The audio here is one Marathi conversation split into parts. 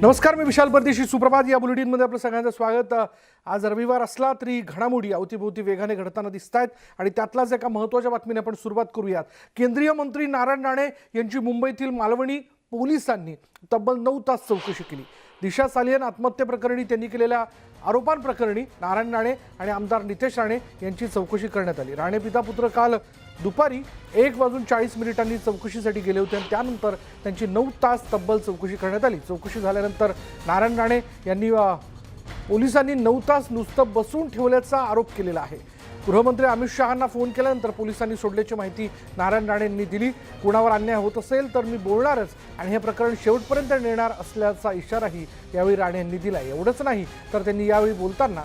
नमस्कार मी विशाल परदेशी सुप्रभात. या बुलेटिनमध्ये आपलं सगळ्यांचं स्वागत. आज रविवार असला तरी घडामोडी अवतीभोवती वेगाने घडताना दिसत आहेत आणि त्यातलाच एका महत्त्वाच्या बातमीने आपण सुरुवात करूयात. केंद्रीय मंत्री नारायण राणे यांची मुंबईतील मालवणी पोलिसांनी तब्बल नऊ तास चौकशी केली. दिशा सालियन आत्महत्येप्रकरणी त्यांनी केलेल्या आरोपांप्रकरणी नारायण राणे आणि आमदार नितेश राणे यांची चौकशी करण्यात आली. राणे पिता पुत्र काल दुपारी एक वाजून चाळीस मिनिटांनी चौकशीसाठी गेले होते आणि त्यानंतर त्यांची नऊ तास तब्बल चौकशी करण्यात आली. चौकशी झाल्यानंतर नारायण राणे यांनी पोलिसांनी नऊ तास नुसतं बसून ठेवल्याचा आरोप केलेला आहे. गृहमंत्री अमित शहांना फोन केल्यानंतर पोलिसांनी सोडल्याची माहिती नारायण राणे यांनी दिली. कुणावर अन्याय होत असेल तर मी बोलणारच आणि हे प्रकरण शेवटपर्यंत नेणार असल्याचा इशाराही यावेळी राणे यांनी दिला एवढंच नाही तर त्यांनी यावेळी बोलताना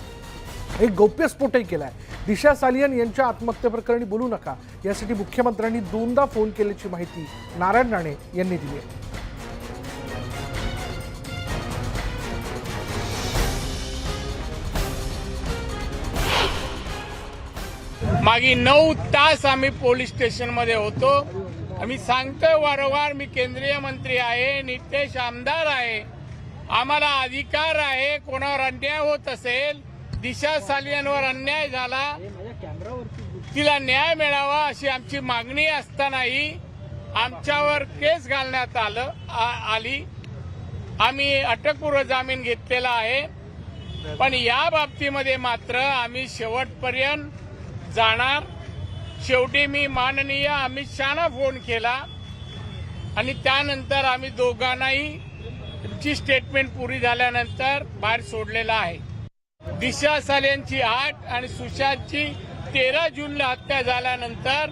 एक गौप्यस्फोटही केलाय. दिशा सालियन यांच्या आत्महत्येप्रकरणी बोलू नका. यासाठी मुख्यमंत्र्यांनी दोनदा फोन केल्याची माहिती नारायण राणे यांनी दिली आहे. मागे नऊ तास आम्ही पोलीस स्टेशनमध्ये होतो. आम्ही सांगतोय वारंवार मी केंद्रीय मंत्री आहे नितेश आमदार आहे. आम्हाला अधिकार आहे कोणावर अन्याय होत असेल दिशा सालियांवर अन्याय झाला तिला न्याय मिळावा अशी आमची मागणी असतानाही आमच्यावर केस घालण्यात आलं आ- आली. आम्ही अटकपूर्व जामीन घेतलेला आहे. पण या बाबतीमध्ये मात्र आम्ही शेवटपर्यंत जाणार. शेवटी मी माननीय अमित शहाना फोन केला. आणि त्यानंतर आम्ही दोघांनाही ची स्टेटमेंट पुरी झाल्यानंतर बाहेर सोडलेला आहे. दिशा सालेंची आठ आणि सुशांतची तेरा जूनला हत्या झाल्यानंतर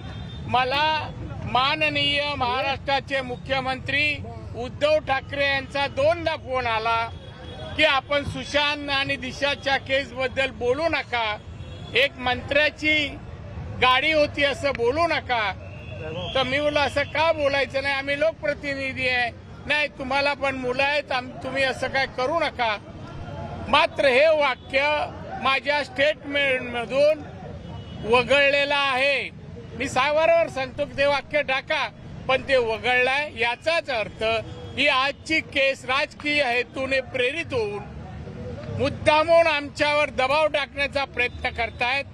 मला माननीय महाराष्ट्राचे मुख्यमंत्री उद्धव ठाकरे यांचा दोनदा फोन आला की आपण सुशांत आणि दिशाच्या केसबद्दल बोलू नका. एक मंत्र्याची गाडी होती असं बोलू नका. तर मी बोललो असं का बोलायचं? नाही आम्ही लोकप्रतिनिधी आहे. नाही तुम्हाला पण मुलं आहेत आम- तुम्ही असं काय करू नका. मात्र हे वाक्य माझ्या स्टेटमेंटमधून वगळलेलं आहे. मी सायबरवर सांगतो की ते वाक्य टाका पण ते वगळलंय याचाच अर्थ ही आजची केस राजकीय हेतूने प्रेरित होऊन मुद्दामून आमच्यावर दबाव टाकण्याचा प्रयत्न करतायत.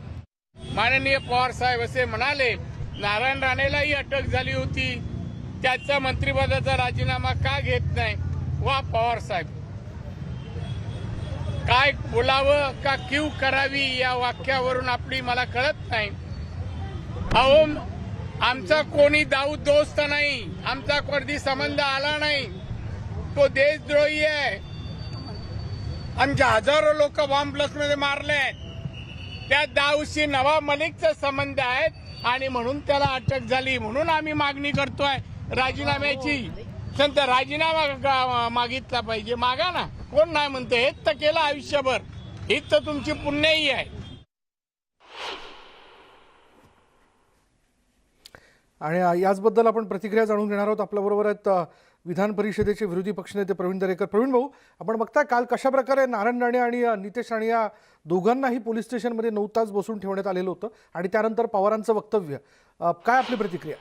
माननीय पवार साहेब असे म्हणाले नारायण राणेलाही अटक झाली होती. त्याचा मंत्रिपदाचा राजीनामा का घेत नाही? वा पवार साहेब. काय बोलावं का क्यू करावी या वाक्यावरून आपली मला कळत नाही. अहो आमचा कोणी दाऊद दोस्त नाही आमचा कधी संबंध आला नाही. तो देशद्रोही आहे. आमच्या हजारो लोक बॉम्ब प्लसमध्ये मारले आहेत. त्या दाऊशी नवाब मलिकचा संबंध आहेत आणि म्हणून त्याला अटक झाली. म्हणून आम्ही मागणी करतोय. राजीनाम्याची. संत राजीनामा गा- मागितला पाहिजे. मागा ना. कोण नाही म्हणते हेच तर केलं आयुष्यभर. हीच तर तुमची पुण्याही आहे. आणि याचबद्दल आपण प्रतिक्रिया जाणून घेणार आहोत. आपल्याबरोबर आहेत विधान परिषदेचे विरोधी पक्षनेते प्रवीण दरेकर. प्रवीण भाऊ आपण बघताय काल कशा प्रकारे नारायण राणे आणि नितेश राणे या दोघांनाही पोलीस स्टेशनमध्ये नऊ तास बसून ठेवण्यात आलेलं होतं आणि त्यानंतर पवारांचं वक्तव्य. काय आपली प्रतिक्रिया?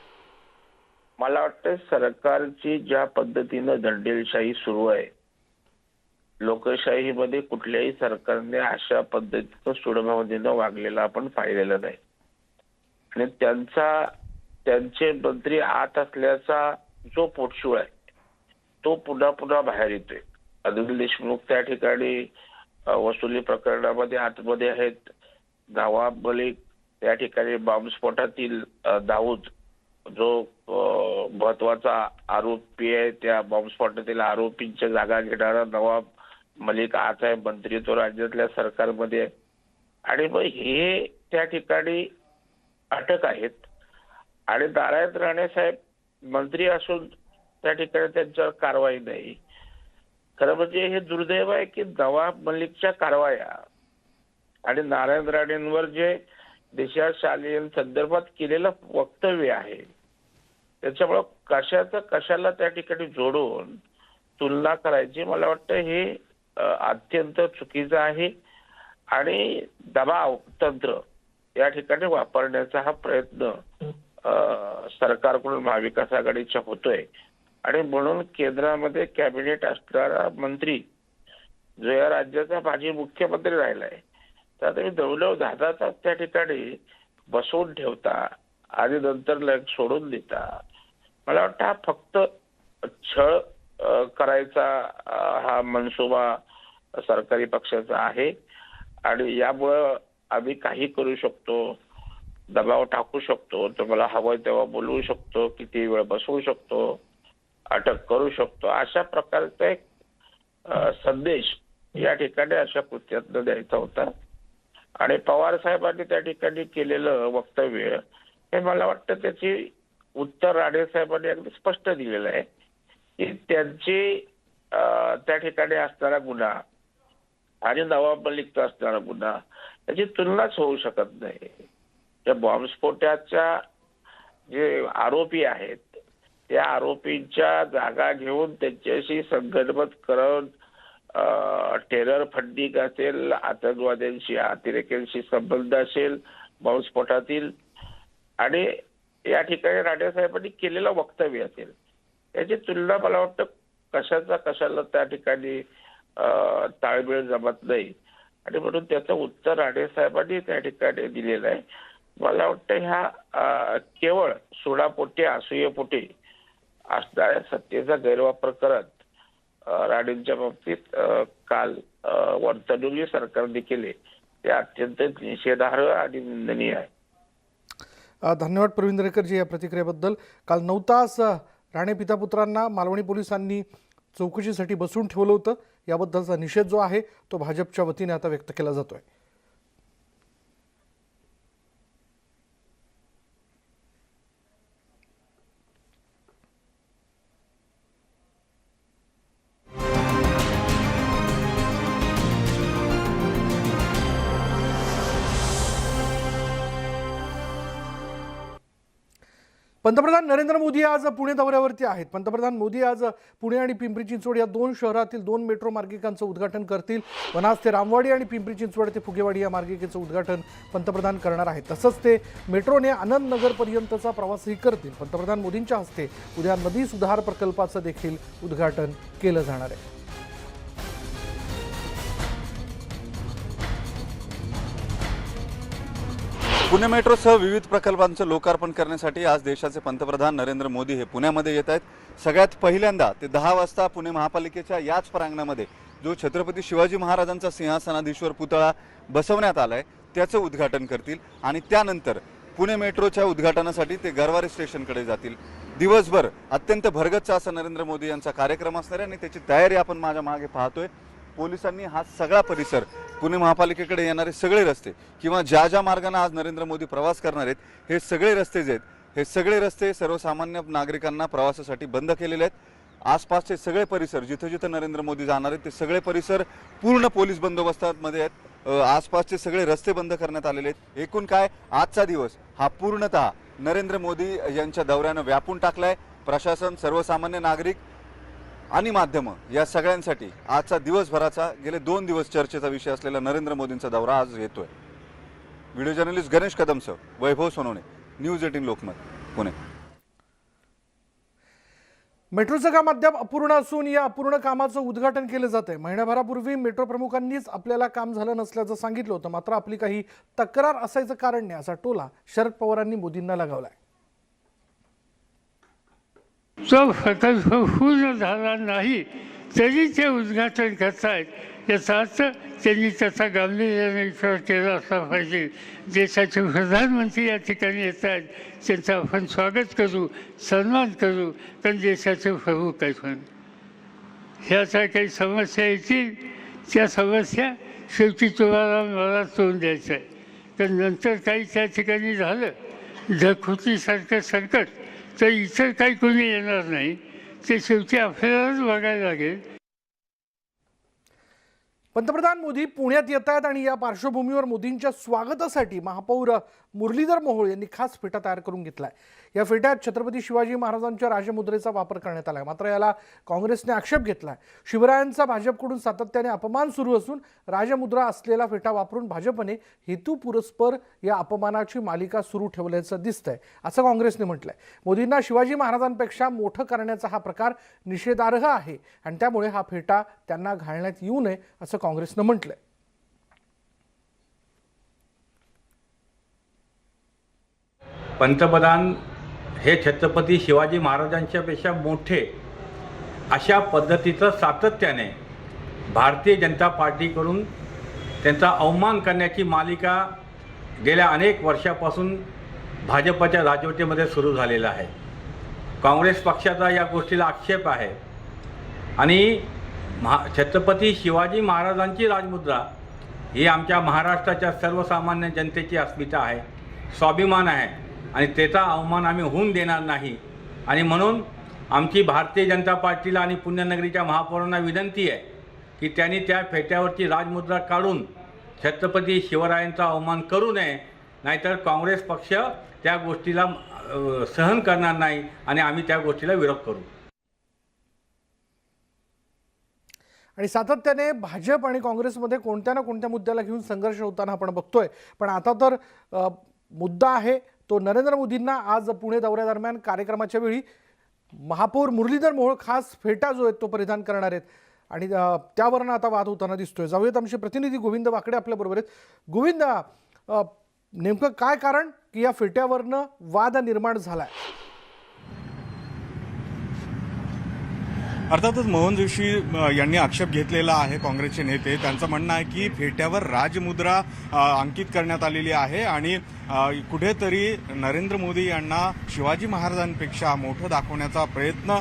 मला वाटतं सरकारची ज्या पद्धतीनं दंडेलशाही सुरू आहे लोकशाहीमध्ये कुठल्याही सरकारने अशा पद्धतीचं सुडभावनेनं वागलेला आपण पाहिलेलं नाही. आणि त्यांचा त्यांचे मंत्री आत असल्याचा जो पोटशूळ आहे तो पुन्हा पुन्हा बाहेर येतोय. अनिल देशमुख त्या ठिकाणी वसुली प्रकरणामध्ये आतमध्ये आहेत. नवाब मलिक त्या ठिकाणी बॉम्बस्फोटातील दाऊद जो महत्त्वाचा आरोपी आहे त्या बॉम्बस्फोटातील आरोपींच्या जागा घेणारा नवाब मलिक आज आहे मंत्री तो राज्यातल्या सरकारमध्ये आहे. आणि मग हे त्या ठिकाणी अटक आहेत. आणि नारायण राणे साहेब मंत्री असून त्या ठिकाणी त्यांच्यावर कारवाई नाही. खरं म्हणजे हे दुर्दैव आहे की नवाब मलिकच्या कारवाया आणि नारायण राणेंवर जे दिशा शालेय संदर्भात केलेलं वक्तव्य आहे त्याच्यामुळं कशाचं कशाला त्या ठिकाणी जोडून तुलना करायची? मला वाटतं हे अत्यंत चुकीचं आहे आणि दबाव तंत्र या ठिकाणी वापरण्याचा हा प्रयत्न सरकारकडून महाविकास आघाडीचा होतोय. आणि म्हणून केंद्रामध्ये कॅबिनेट असणारा मंत्री जो या राज्याचा माजी मुख्यमंत्री राहिलाय तर तुम्ही दौलव दादाचा त्या ठिकाणी बसवून ठेवता आणि नंतर लग सोडून देता मला वाटतं हा फक्त छळ करायचा हा मनसुबा सरकारी पक्षाचा आहे. आणि यामुळं आम्ही काही करू शकतो दबाव टाकू शकतो तुम्हाला हवं तेव्हा बोलवू शकतो किती वेळ बसवू शकतो अटक करू शकतो. अशा प्रकारचा एक संदेश या ठिकाणी अशा कृत्यातनं द्यायचा होता. आणि पवार साहेबांनी त्या ठिकाणी केलेलं वक्तव्य हे मला वाटतं त्याची उत्तर राणे साहेबांनी अगदी स्पष्ट दिलेलं आहे. की त्यांची त्या ठिकाणी असणारा गुन्हा आणि नवाब असणारा गुन्हा याची तुलनाच होऊ शकत नाही. त्या बॉम्बस्फोटाच्या जे आरोपी आहेत त्या आरोपींच्या जागा घेऊन त्यांच्याशी संगणमत करत टेरर फंडिंग असेल आतंकवाद्यांशी अतिरेक्यांशी संबंध असेल बॉम्बस्फोटातील आणि या ठिकाणी राणे साहेबांनी केलेलं वक्तव्य असेल. त्याची तुलना मला वाटतं कशाचा कशाला त्या ठिकाणी ताळमेळ जमत नाही. आणि म्हणून त्याचं उत्तर राणे साहेबांनी त्या ठिकाणी दिलेलं आहे. मला वाटतं ह्या केवळ सोडापोटी असूयपोटी असणाऱ्या सत्तेचा गैरवापर करत राणेंच्या बाबतीत काल अं, वर्तणुकी सरकारने केले. ते अत्यंत निषेधार्ह आणि निंदनीय आहे. धन्यवाद प्रवीण दरेकरजी या प्रतिक्रियेबद्दल. काल नऊ तास राणे पितापुत्रांना मालवणी पोलिसांनी चौकशीसाठी बसून ठेवलं होतं. याबद्दलचा निषेध जो आहे तो भाजपच्या वतीने आता व्यक्त केला जातोय. पंतप्रधान नरेंद्र मोदी आज पुणे दौऱ्यावरती आहेत. पंतप्रधान मोदी आज पुणे आणि पिंपरी चिंचवड या दोन शहरातील दोन मेट्रो मार्गिकांचं उद्घाटन करतील. वनाज ते रामवाडी आणि पिंपरी चिंचवड ते फुगेवाडी या मार्गिकेचं उद्घाटन पंतप्रधान करणार आहेत. तसंच ते मेट्रोने आनंद नगरपर्यंतचा प्रवासही करतील. पंतप्रधान मोदींच्या हस्ते उद्या नदी सुधार प्रकल्पाचं देखील उद्घाटन केलं जाणार आहे. पुणे मेट्रोसह विविध प्रकल्पांचं लोकार्पण करण्यासाठी आज देशाचे पंतप्रधान नरेंद्र मोदी हे पुण्यामध्ये येत आहेत. सगळ्यात पहिल्यांदा ते दहा वाजता पुणे महापालिकेच्या याच प्रांगणामध्ये जो छत्रपती शिवाजी महाराजांचा सिंहासनाधीश्वर पुतळा बसवण्यात आलाय त्याचं उद्घाटन करतील आणि त्यानंतर पुणे मेट्रोच्या उद्घाटनासाठी ते गरवारे स्टेशनकडे जातील. दिवसभर अत्यंत भरगच्चा असा नरेंद्र मोदी यांचा कार्यक्रम असणार आहे आणि त्याची तयारी आपण माझ्या मागे पाहतोय. पोलिसांनी हा सगळा परिसर पुणे महापालिकेकडे येणारे सगळे रस्ते किंवा ज्या ज्या मार्गाने आज नरेंद्र मोदी प्रवास करणार आहेत हे सगळे रस्ते जे आहेत हे सगळे रस्ते सर्वसामान्य नागरिकांना प्रवासासाठी बंद केलेले आहेत. आसपासचे सगळे परिसर जिथं जिथं नरेंद्र मोदी जाणार आहेत ते सगळे परिसर पूर्ण पोलीस बंदोबस्तामध्ये आहेत. आसपासचे सगळे रस्ते बंद करण्यात आलेले आहेत. एकूण काय? आजचा दिवस हा पूर्णतः नरेंद्र मोदी यांच्या दौऱ्यानं व्यापून टाकलाय. प्रशासन सर्वसामान्य नागरिक आणि माध्यमं या सगळ्यांसाठी आजचा दिवसभराचा गेले दोन दिवस चर्चेचा विषय असलेला नरेंद्र मोदींचा दौरा आज येतोय. व्हिडिओ जर्नलिस्ट गणेश कदमसह वैभव सोनवणे न्यूज एटीन लोकमत पुणे. मेट्रोचं काम अद्याप अपूर्ण असून या अपूर्ण कामाचं उद्घाटन केलं जात आहे महिन्याभरापूर्वी मेट्रो प्रमुखांनीच आपल्याला काम झालं नसल्याचं सांगितलं होतं. मात्र आपली काही तक्रार असायचं कारण नाही असा टोला शरद पवारांनी मोदींना लगावलाय. जो प्रकल्प पूर्ण झाला नाही तरी ते उद्घाटन करतायत. याचा अर्थ त्यांनी त्याचा गांभीर्याने विचार केला असला पाहिजे. देशाचे प्रधानमंत्री या ठिकाणी येत आहेत त्यांचं आपण स्वागत करू सन्मान करू कारण देशाचे प्रमुख आहेत म्हणून ह्याच्या काही समस्या येतील? त्या समस्या शेवटी तुम्हाला मला तोंड द्यायचं आहे तर नंतर काही त्या ठिकाणी झालं. ढगफुटीसारखं संकट तर इतर काही कोणी येणार नाही. ते शेवटी आपल्यालाच बघायला लागेल. पंतप्रधान मोदी पुण्यात येत आहेत आणि या पार्श्वभूमीवर मोदींच्या स्वागतासाठी महापौर मुरलीधर मोहोळ यांनी खास फेटा तयार करून घेतलाय. या फेट्यात छत्रपती शिवाजी महाराजांच्या राजमुद्रेचा वापर करण्यात आला. आहे मात्र याला काँग्रेसने आक्षेप घेतला आहे शिवरायांचा भाजपकडून सातत्याने अपमान सुरू असून राजमुद्रा असलेला फेटा वापरून भाजपने हेतुपुरस्पर या अपमानाची मालिका सुरू ठेवल्याचं दिसतंय असं काँग्रेसने म्हटलंय. मोदींना शिवाजी महाराजांपेक्षा मोठं करण्याचा हा प्रकार निषेधार्ह आहे आणि त्यामुळे हा फेटा त्यांना घालण्यात येऊ नये असं काँग्रेसनं म्हटलंय. पंतप्रधान हे छत्रपती शिवाजी महाराजांच्यापेक्षा मोठे अशा पद्धतीचं सातत्याने भारतीय जनता पार्टीकडून त्यांचा अवमान करण्याची मालिका गेल्या अनेक वर्षापासून भाजपच्या राजवटीमध्ये सुरू झालेला आहे. काँग्रेस पक्षाचा या गोष्टीला आक्षेप आहे. आणि महा छत्रपती शिवाजी महाराजांची राजमुद्रा ही आमच्या महाराष्ट्राच्या सर्वसामान्य जनतेची अस्मिता आहे. स्वाभिमान आहे. आणि त्याचा अवमान आम्ही होऊन देणार नाही. आणि म्हणून आमची भारतीय जनता पार्टीला आणि पुण्यनगरीच्या महापौरांना विनंती आहे की त्यांनी त्या फेट्यावरची राजमुद्रा काढून छत्रपती शिवरायांचा अवमान करू नये नाहीतर काँग्रेस पक्ष त्या गोष्टीला सहन करणार नाही आणि आम्ही त्या गोष्टीला विरोध करू. आणि सातत्याने भाजप आणि काँग्रेसमध्ये कोणत्या ना कोणत्या मुद्द्याला घेऊन संघर्ष होताना आपण बघतोय. पण आता तर मुद्दा आहे तो नरेंद्र मोदींना आज पुणे दौऱ्यादरम्यान कार्यक्रमाच्या वेळी महापौर मुरलीधर मोहोळ खास फेटा जो आहे तो परिधान करणार आहेत. आणि त्यावरनं आता वाद होताना दिसतोय. जाऊयात आमचे प्रतिनिधी गोविंद वाकडे आपल्याबरोबर आहेत. गोविंद नेमकं काय कारण की या फेट्यावरनं वाद निर्माण झाला आहे अर्थातच मोहन जोशी यांनी आक्षेप घेतलेला आहे काँग्रेसचे नेते. त्यांचं म्हणणं आहे की फेट्यावर राजमुद्रा अंकित करण्यात आलेली आहे आणि कुठेतरी नरेंद्र मोदी यांना शिवाजी महाराजांपेक्षा मोठं दाखवण्याचा प्रयत्न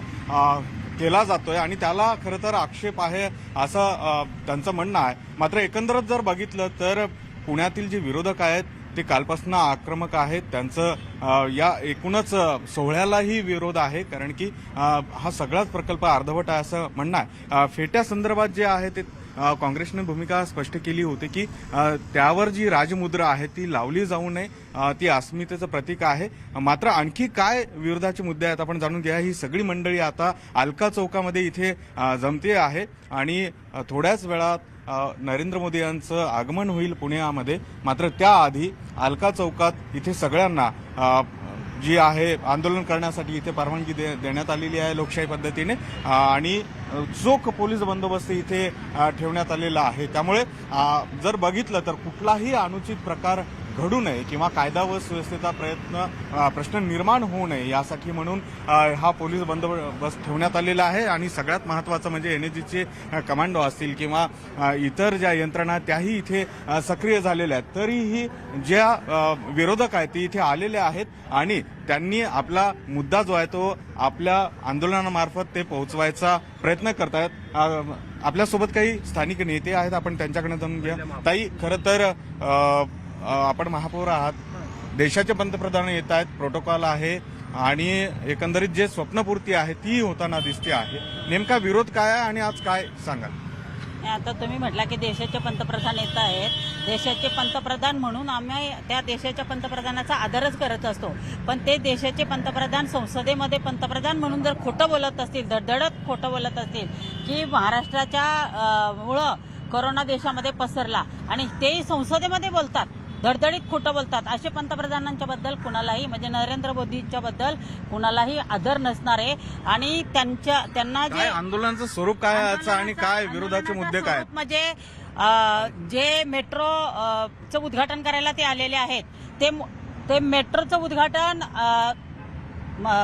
केला जातोय आणि त्याला खरं तर आक्षेप आहे असं त्यांचं म्हणणं आहे. मात्र एकंदरच जर बघितलं तर पुण्यातील जे विरोधक आहेत ते कालपासून आक्रमक आहेत. त्यांचं या एकूणच सोहळ्यालाही विरोध आहे. कारण की हा सगळाच प्रकल्प अर्धवट आहे असं म्हणणं आहे. फेट्या संदर्भात जे आहे ते काँग्रेसने भूमिका स्पष्ट केली होती की त्यावर जी राजमुद्रा आहे ती लावली जाऊ नये. ती अस्मितेचं प्रतीक आहे. मात्र आणखी काय विरोधाचे मुद्दे आहेत आपण जाणून घ्या. ही सगळी मंडळी आता अलका चौकामध्ये इथे जमते आहे. आणि थोड्याच वेळात नरेंद्र मोदी यांचं आगमन होईल पुण्यामध्ये. मात्र त्याआधी अलका चौकात इथे सगळ्यांना जी आहे आंदोलन करण्यासाठी इथे परवानगी दे, देण्यात आलेली आहे लोकशाही पद्धतीने. आणि चोख पोलीस बंदोबस्त इथे ठेवण्यात आलेला आहे. त्यामुळे जर बघितलं तर कुठलाही अनुचित प्रकार घडू नये किंवा कायदा व सुव्यवस्थेचा प्रयत्न प्रश्न निर्माण होऊ नये यासाठी म्हणून हा पोलीस बंदोबस्त ठेवण्यात आलेला आहे. आणि सगळ्यात महत्त्वाचं म्हणजे एनएजीचे कमांडो असतील किंवा इतर ज्या यंत्रणा त्याही इथे सक्रिय झालेल्या आहेत. तरीही ज्या विरोधक आहेत ते इथे आलेले आहेत आणि त्यांनी आपला मुद्दा जो आहे तो आपल्या आंदोलनामार्फत ते पोहोचवायचा प्रयत्न करतायत. आपल्यासोबत काही स्थानिक नेते आहेत आपण त्यांच्याकडे जाऊन घ्या ताई खरं तर आपण महापौर आहात. देशाचे पंतप्रधान येत आहेत प्रोटोकॉल आहे आणि एकंदरीत जे स्वप्नपूर्ती आहे ती होताना दिसते आहे. नेमका विरोध काय आहे आणि आज काय सांगाल? आता तुम्ही म्हटला की देशाचे पंतप्रधान येत आहेत. देशाचे पंतप्रधान म्हणून आम्ही त्या देशाच्या पंतप्रधानाचा आदरच करत असतो. पण ते देशाचे पंतप्रधान संसदेमध्ये पंतप्रधान म्हणून जर खोटं बोलत असतील धडधडत खोटं बोलत असतील की महाराष्ट्राच्या मुळं कोरोना देशामध्ये पसरला आणि तेही संसदेमध्ये बोलतात धडधडीत खोटं बोलतात. असे पंतप्रधानांच्या बद्दल कुणालाही म्हणजे नरेंद्र मोदींच्या बद्दल कुणालाही आदर नसणार आहे. आणि त्यांच्या त्यांना जे आंदोलनाचं स्वरूप काय आणि काय विरोधाचे मुद्दे काय म्हणजे जे मेट्रो चं उद्घाटन करायला ते आलेले आहेत. ते ते मेट्रोचं उद्घाटन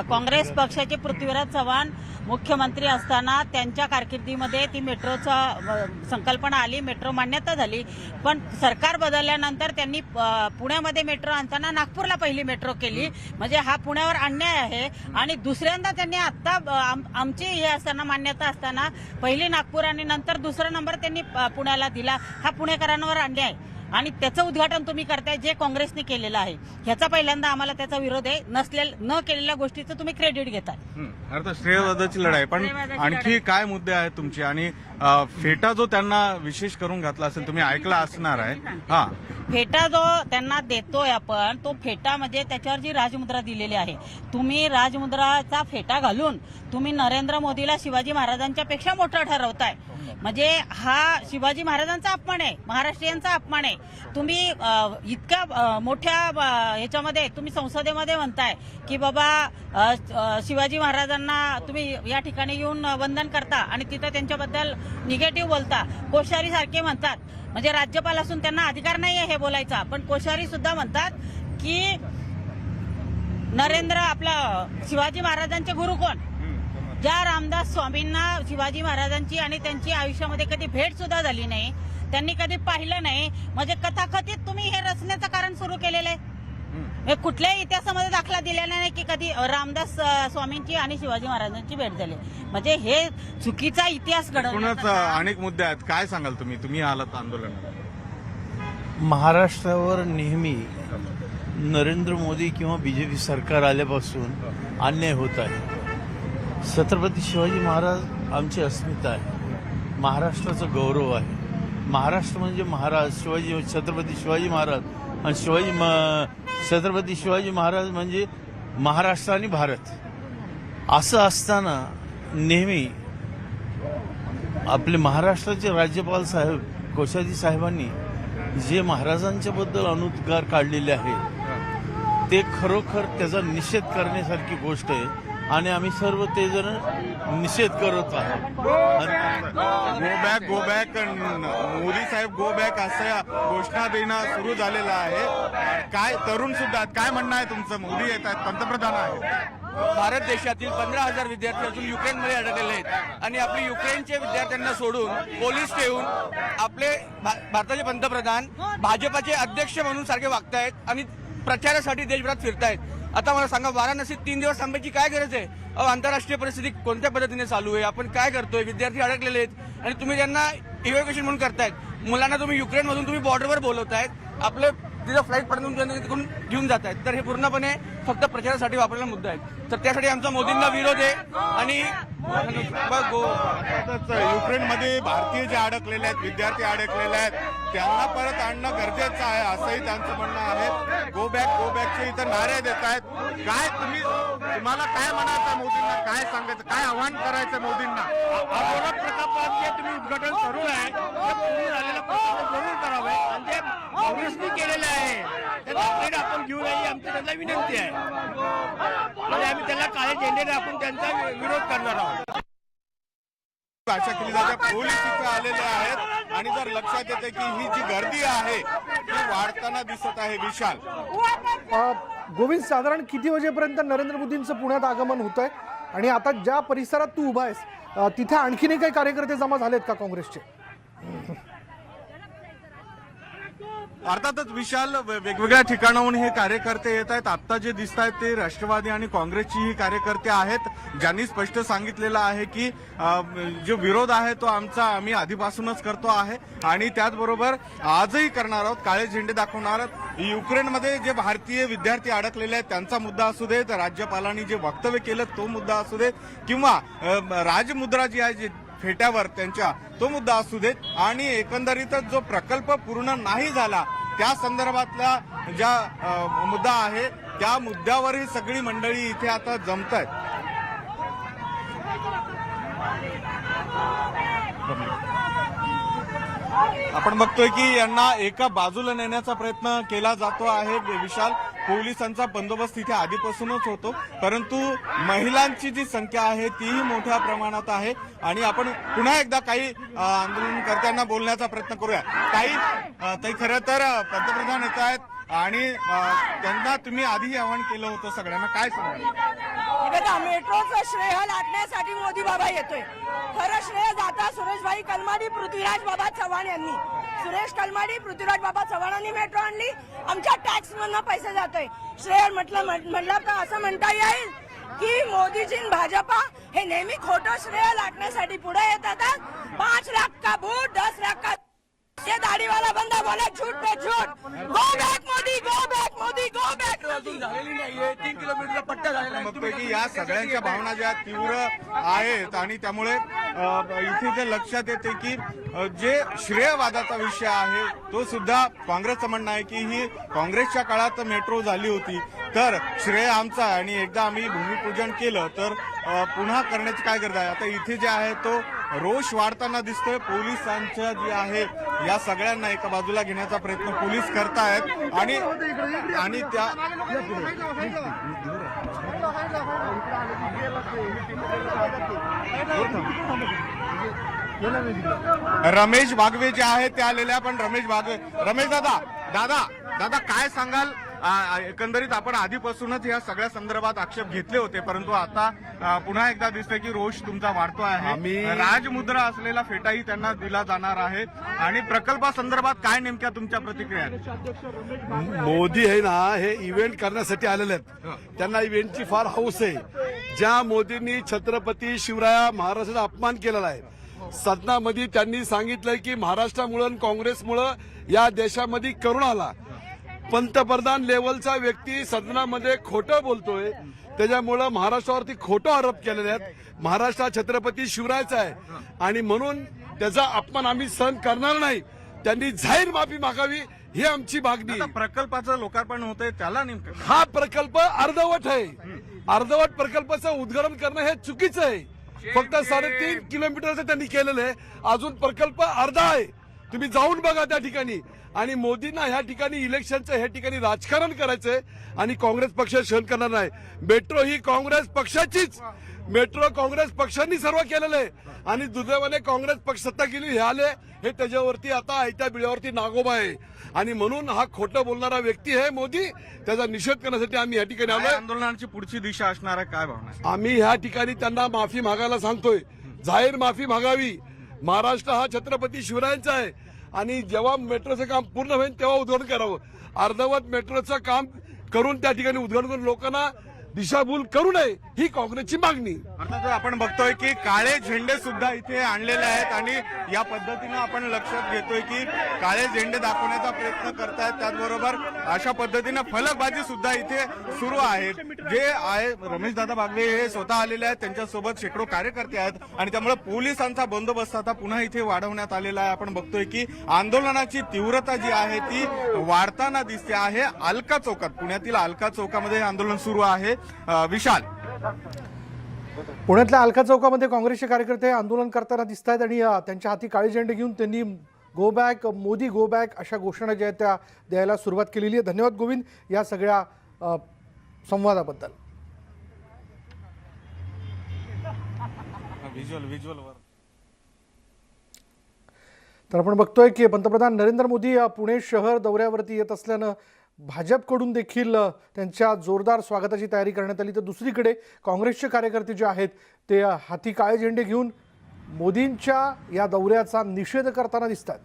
काँग्रेस पक्षाचे पृथ्वीराज चव्हाण मुख्यमंत्री असताना त्यांच्या कारकिर्दीमध्ये ती मेट्रोचा संकल्पना आली मेट्रो मान्यता झाली. पण सरकार बदलल्यानंतर त्यांनी पुण्यामध्ये मेट्रो आणताना नागपूरला पहिली मेट्रो केली. म्हणजे हा पुण्यावर अन्याय आहे. आणि दुसऱ्यांदा त्यांनी आत्ता आम- आमची हे असताना मान्यता असताना पहिली नागपूर आणि नंतर दुसरा नंबर त्यांनी पुण्याला दिला. हा पुणेकरांवर अन्याय. आणि त्याचं उद्घाटन तुम्ही करताय जे काँग्रेसने केलेलं आहे. ह्याचा पहिल्यांदा आम्हाला त्याचा विरोध आहे. नसले न केलेल्या गोष्टीचं तुम्ही क्रेडिट घेताय. हं, अर्थात श्रेयवादाची लढाई. पण आणखी. काय मुद्दे आहेत तुमचे? आणि फेटा जो त्यांना विशेष करून घातला असेल तुम्ही ऐकला असणार आहे. हा. फेटा जो त्यांना देतोय आपण तो फेटा म्हणजे त्याच्यावर जी राजमुद्रा दिलेली आहे तुम्ही राजमुद्राचा फेटा घालून तुम्ही नरेंद्र मोदीला शिवाजी महाराजांच्या पेक्षा मोठा ठरवताय. म्हणजे हा शिवाजी महाराजांचा अपमान आहे महाराष्ट्रीयांचा अपमान आहे. तुम्ही इतक्या मोठ्या ह्याच्यामध्ये तुम्ही संसदेमध्ये म्हणताय की बाबा शिवाजी महाराजांना तुम्ही या ठिकाणी येऊन वंदन करता आणि तिथं त्यांच्याबद्दल निगेटिव्ह बोलता. कोश्यारी सारखे म्हणतात. म्हणजे राज्यपाल असून त्यांना अधिकार नाही आहे हे बोलायचा. पण कोश्यारी सुद्धा म्हणतात की नरेंद्र आपला शिवाजी महाराजांचे गुरु कोण? ज्या रामदास स्वामींना शिवाजी महाराजांची आणि त्यांची आयुष्यामध्ये कधी भेट सुद्धा झाली नाही त्यांनी कधी पाहिलं नाही म्हणजे कथाकथित तुम्ही हे रचण्याचं कारण सुरू केलेलं आहे. कुठल्याही इतिहासामध्ये दाखला दिलेला नाही की कधी रामदास स्वामींची आणि शिवाजी महाराजांची भेट झाली. म्हणजे हे चुकीचा इतिहास घडवण्याचा अनेक मुद्दे आहेत. काय सांगाल तुम्ही? तुम्ही आलात आंदोलनाला महाराष्ट्रावर नेहमी नरेंद्र मोदी किंवा बीजेपी सरकार आल्यापासून अन्याय होत आहे. छत्रपती शिवाजी महाराज आमची अस्मिता आहे. महाराष्ट्राचं गौरव आहे. महाराष्ट्र म्हणजे महाराज शिवाजी छत्रपती शिवाजी महाराज आणि शिवाजी म- छत्रपती शिवाजी महाराज म्हणजे महाराष्ट्र आणि भारत. असं असताना नेहमी आपले महाराष्ट्राचे राज्यपाल साहेब कोश्याजी साहेबांनी जे महाराजांच्या बद्दल अनुद्गार काढलेले आहेत ते खरोखर त्याचा निषेध करण्यासारखी गोष्ट आहे. आणि आम्ही सर्व ते जण निषेध करत आहोत. Go back go back Modi साहेब गो बॅक असं घोषणा देणं सुरू झालेलं आहे. काय तरुण सुद्धा. काय म्हणणं आहे तुमचं? मोदी येत आहेत पंतप्रधान आहेत. भारत देशातील पंधरा हजार विद्यार्थी अजून युक्रेनमध्ये अडकलेले आहेत. आणि आपले युक्रेनचे विद्यार्थ्यांना सोडून पोलीस ठेवून आपले भा- भारताचे पंतप्रधान भाजपाचे अध्यक्ष म्हणून सारखे वागतायत आणि प्रचारासाठी देशभरात फिरतायत. आता मला सांगा वाराणसीत तीन दिवस थांबायची काय गरज आहे? अहो आंतरराष्ट्रीय परिस्थिती कोणत्या पद्धतीने चालू आहे? आपण काय करतोय? विद्यार्थी अडकलेले आहेत आणि तुम्ही त्यांना इव्हॅक्युएशन म्हणून करतायत. मुलांना तुम्ही युक्रेनमधून तुम्ही बॉर्डरवर बोलवतायत. आपलं तिथं फ्लाईट पडून त्यांना तिकडून घेऊन जात आहेत. तर हे पूर्णपणे फक्त प्रचारासाठी वापरलेला मुद्दा आहे. तर त्यासाठी आमचा मोदींना विरोध आहे आणि युक्रेनमध्ये भारतीय जे अडकलेले आहेत विद्यार्थी अडकलेले आहेत त्यांना परत आणणं गरजेचं आहे असंही त्यांचं म्हणणं आहे. गो बॅक गो बॅकचे इथं नारे देत आहेत. काय तुम्ही तुम्हाला काय म्हणायचं मोदींना? काय सांगायचं? काय आव्हान करायचं मोदींना? जे तुम्ही उद्घाटन करून आहे जरूर करावे. आणि जे काँग्रेसने केलेलं आहे. त्याचा अपडेट आपण घेऊ नये आमची त्यांना विनंती आहे. आणि आम्ही त्यांना काळे झेंडे दाखवून त्यांचा विरोध करणार आहोत. भाषा केली जाते पोलीस इथे आलेले आहेत. आणि जर लक्षात येते की ही जी गर्दी आहे ती वाढताना दिसत आहे विशाल. गोविंद साधारण किती वाजेपर्यंत नरेंद्र मोदींचं पुण्यात आगमन होत आहे आणि आता ज्या परिसरात तू उभा आहेस तिथे आणखीनही काही कार्यकर्ते जमा झालेत का काँग्रेसचे? अर्थातच विशाल वेगवेगळ्या ठिकाणाहून हे कार्यकर्ते येत आहेत. आता जे दिसत आहेत ते राष्ट्रवादी आणि काँग्रेसची ही कार्यकर्ते आहेत. ज्यांनी स्पष्ट सांगितलेलं आहे की जो विरोध आहे तो आमचा आम्ही आधीपासूनच करतो आहे. आणि त्याचबरोबर आजही करणार आहोत. काळे झेंडे दाखवणार आहोत. युक्रेनमध्ये जे भारतीय विद्यार्थी अडकलेले आहेत त्यांचा मुद्दा असू देत राज्यपालांनी जे वक्तव्य केलं तो मुद्दा असू देत किंवा राजमुद्रा जी आहे जी फेट्यावर त्यांच्या तो मुद्दा असू देत आणि एकंदरीतच जो प्रकल्प पूर्ण नाही झाला त्या संदर्भातला ज्या मुद्दा आहे त्या मुद्द्यावरही सगळी मंडळी इथे आता जमत आहेत आपण बघतोय की यांना एका बाजूला नेण्याचा प्रयत्न केला जातो आहे. विशाल पोलिसांचा बंदोबस्त इथे आधीपासूनच होतो. परंतु महिलांची जी संख्या आहे तीही मोठ्या प्रमाणात आहे. आणि आपण पुन्हा एकदा काही आंदोलनकर्त्यांना बोलण्याचा प्रयत्न करूया. काही ते ताई खरं तर पंतप्रधान येत आहेत. आणि त्यांना तुम्ही आधी आवाहन केलं होतं सगळ्यांना. काय सांगाल? मेट्रोचं श्रेय लाटण्यासाठी मोदी बाबा येतोय. खरं श्रेय जाता सुरेशभाई कलमाडी पृथ्वीराज बाबा चव्हाण यांनी. सुरेश कलमाडी पृथ्वीराज बाबा चव्हाणांनी मेट्रो आणली. आमच्या टॅक्स मधनं पैसे जातोय. श्रेय म्हटलं म्हटलं तर असं म्हणता येईल? की मोदीजी भाजपा हे नेहमी खोटं श्रेय लाटण्यासाठी पुढे येतात पाच लाख का बूट दस लाख का दाढ़ीवाला बंदा बोला झूठ पे झूठ. हो, go back Modi go back Modi go back Modi झालेली नाहीये तीन किलोमीटरचा पट्टा झालेला आपण बघतोय की या सगळ्यांच्या भावना ज्या तीव्र आहेत आणि त्यामुळे इथे ते लक्षात येते की जे श्रेयवादाचा विषय आहे तो सुद्धा काँग्रेसचं म्हणणं आहे की ही काँग्रेसच्या काळात मेट्रो झाली होती. तर श्रेय आमचा आहे आणि एकदा आम्ही भूमिपूजन केलं तर पुन्हा करण्याची काय गरज आहे? आता इथे जे आहे तो रोष वाढताना दिसतोय. पोलिसांच्या जे आहे या सगळ्यांना एका बाजूला घेण्याचा प्रयत्न पोलीस करतायत. आणि आणि त्या रमेश बागवे जे आहेत ते आलेले पण रमेश बागवे रमेश दादा दादा दादा काय सांगाल? एकंदरीत आपण आधीपासूनच या सगळ्या संदर्भात आक्षेप घेतले होते परंतु आता पुन्हा एकदा दिसतंय की रोष तुमचा वाढतो आहे. राजमुद्रा असलेला फेटाही त्यांना दिला जाणार आहे. आणि प्रकल्पासंदर्भात काय नेमक्या तुमच्या प्रतिक्रिया मोदी आहे ना हे इव्हेंट करण्यासाठी आलेले आहेत. त्यांना इव्हेंटची फार हौस आहे. ज्या मोदींनी छत्रपती शिवराया महाराष्ट्राचा अपमान केलेला आहे सदनामध्ये त्यांनी सांगितलंय की महाराष्ट्रामुळं काँग्रेसमुळं या देशामध्ये करुणा आला. पंतप्रधान लेवलचा व्यक्ती सदनामध्ये खोटं बोलतोय. त्याच्यामुळं महाराष्ट्रावरती खोटं आरोप केलेले आहेत. महाराष्ट्र छत्रपती शिवरायाचा आहे. आणि म्हणून त्याचा अपमान आम्ही सहन करणार नाही. त्यांनी जाहीर माफी मागावी ही आमची मागणी. आता प्रकल्पाचं लोकार्पण होतंय त्याला नेमकं हा प्रकल्प अर्धवट आहे. अर्धवट प्रकल्पाचं उद्घाटन करणं हे चुकीचं आहे. फक्त साडेतीन किलोमीटरचं त्यांनी केलेलं आहे. अजून प्रकल्प अर्धा आहे. तुम्ही जाऊन बघा त्या ठिकाणी. आणि मोदींना ह्या ठिकाणी इलेक्शनचं ह्या ठिकाणी राजकारण करायचंय आणि काँग्रेस पक्ष सहन करणार नाही. मेट्रो ही काँग्रेस पक्षाचीच. मेट्रो काँग्रेस पक्षांनी सर्व केलेलं आहे. आणि दुर्दैवाने काँग्रेस पक्ष सत्ता गेली हे आले हे त्याच्यावरती आता आयत्या बिळावरती नागोबा आहे. आणि म्हणून हा खोटं बोलणारा व्यक्ती आहे मोदी त्याचा निषेध करण्यासाठी आम्ही या ठिकाणी आलोय. आंदोलनाची पुढची दिशा असणार आहे काय भावना? आम्ही ह्या ठिकाणी त्यांना माफी मागायला सांगतोय. जाहीर माफी मागावी. महाराष्ट्र हा छत्रपती शिवरायांचा आहे. आणि जेव्हा मेट्रोचं काम पूर्ण होईल तेव्हा उद्घाटन करावं. अर्धवत मेट्रोचं काम करून त्या ठिकाणी उद्घाटन करून लोकांना दिशाभूल करू नये ही काँग्रेसची मागणी. अर्थात आपण बघतोय की काळे झेंडे सुद्धा इथे आणलेले आहेत आणि या पद्धतीनं आपण लक्षात घेतोय की काळे झेंडे दाखवण्याचा प्रयत्न करतायत. त्याचबरोबर अशा पद्धतीनं फलकबाजी सुद्धा इथे सुरू आहे. जे आहे रमेश दादा बागवे हे स्वतः आलेले आहेत. त्यांच्यासोबत शेकडो कार्यकर्ते आहेत. आणि त्यामुळे पोलिसांचा बंदोबस्त आता पुन्हा इथे वाढवण्यात आलेला आहे. आपण बघतोय की आंदोलनाची तीव्रता जी आहे ती वाढताना दिसते आहे. अलका चौकात पुण्यातील अलका चौकामध्ये आंदोलन सुरू आहे. विशाल. पुण्यातल्या अलका चौकामध्ये काँग्रेसचे कार्यकर्ते आंदोलन करताना दिसत आहेत आणि त्यांच्या हाती काळे झेंडे घेऊन त्यांनी go back Modi go back अशा घोषणा ज्या आहेत त्या द्यायला सुरुवात केलेली आहे. धन्यवाद गोविंद या सगळ्या संवादाबद्दल. व्हिज्युअल व्हिज्युअलवर तर आपण बघतोय की पंतप्रधान नरेंद्र मोदी पुणे शहर दौऱ्यावरती येत असल्यानं भाजपकडून देखील त्यांच्या जोरदार स्वागताची तयारी करण्यात आली. तर दुसरीकडे काँग्रेसचे कार्यकर्ते जे आहेत ते हाती काळे झेंडे घेऊन मोदींच्या या दौऱ्याचा निषेध करताना दिसतात.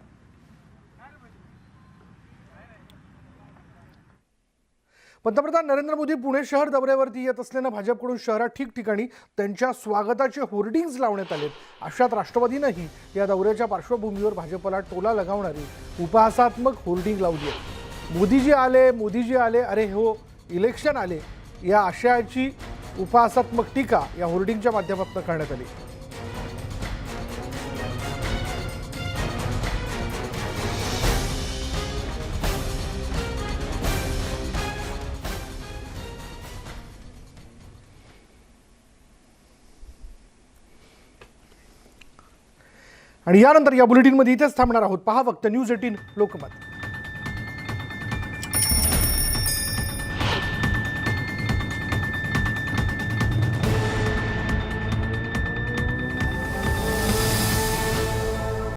पंतप्रधान नरेंद्र मोदी पुणे शहर दौऱ्यावरती येत असल्यानं भाजपकडून शहरात ठिकठिकाणी त्यांच्या स्वागताचे होर्डिंग्ज लावण्यात आलेत. अशात राष्ट्रवादीनंही या दौऱ्याच्या पार्श्वभूमीवर भाजपला टोला लगावणारी उपहासात्मक होर्डिंग लावली आहे. मोदीजी आले मोदीजी आले अरे हो इलेक्शन आले या आशयाची उपहासात्मक टीका या होर्डिंगच्या माध्यमातून करण्यात आली. आणि यानंतर या बुलेटिनमध्ये इथेच थांबणार आहोत. पहा फक्त न्यूज एटीन लोकमत.